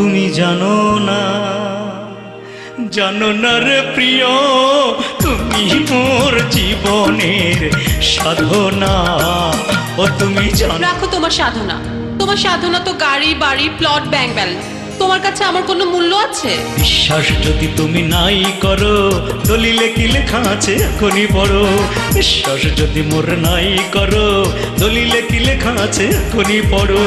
তুমি জানো না জানো না রে প্রিয় তুমি মোর জীবনের সাধনা। ও তুমি জানো রাখো তোমার সাধনা। তোমার সাধনা তো গাড়ি বাড়ি প্লট ব্যাংক ব্যালেন্স তোমার কাছে আমার কোনো মূল্য আছে? বিশ্বাস যদি তুমি নাই করো দলিলে কি লেখা আছে এখনই পড়ো। বিশ্বাস যদি মোর নাই করো দলিলে কি লেখা আছে এখনই বাড়ি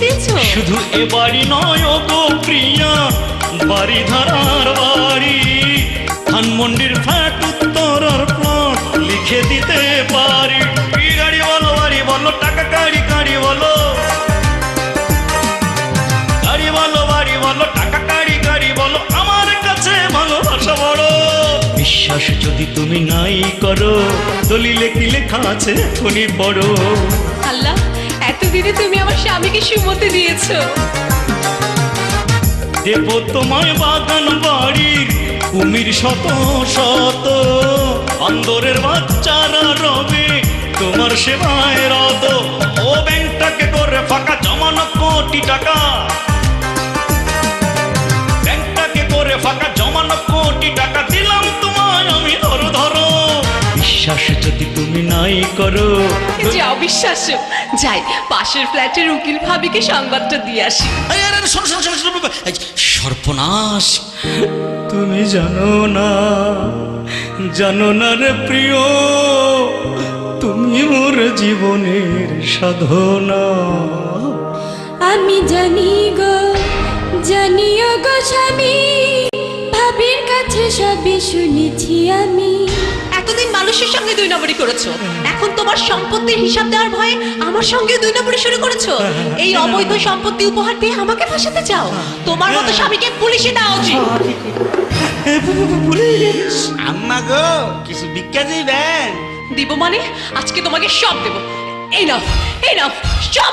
দিয়েছ শুধু এ বাড়ি নয় ও গো প্রিয়া বাড়ি ধারার বাড়ি। ধানমন্ডির ফ্ল্যাট উত্তরার প্লট লিখে দিতে পারি। গাড়ি বলো বাড়ি বলো টাকা গাড়ি গাড়ি বলো। গাড়ি বলো বাড়ি বলো টাকা গাড়ি গাড়ি বলো। আমার কাছে ভালোবাসা বড়। বিশ্বাস যদি তুমি নাই করো দলিলে কি লেখা আছে এখনই পড়ো। আল্লাহ। স্বামীকে সুমতি দিয়েছ? দেব তোমায় বাগান বাড়ির কুমির শত শত। অন্দরের বাচ্চারা রবে তোমার সেবায় রত। বিশ্বাস যদি তুমি নাই করো। যে অবিশ্বাস্য যাই পাশের ফ্ল্যাটের উকিল ভাবিকে সংবাদটা দিয়ে আসি। শোনো, শোনো, শোনো, সর্বনাশ। তুমি জানো না জানো না রে প্রিয় তুমি মোর জীবনের সাধনা। আমি জানি গো জানিও গো স্বামী ভাবির কাছে সবই শুনেছি আমি। মানুষের সঙ্গে দুই নম্বরই করেছ। এখন তোমার সম্পত্তির হিসাব দেওয়ার ভয়ে আমার সঙ্গে দুই নম্বরই শুরু করেছ। এই অবৈধ সম্পত্তি উপহার দিয়ে আমাকে ফাঁসাতে চাও। তোমার মতো স্বামীকে পুলিশে দেওয়া উচিত। আম্মা গো কিছু ভিক্ষা দিবেন? দিব মানে? আজকে তোমাকে সব দেব। এই নাও এই নাও সব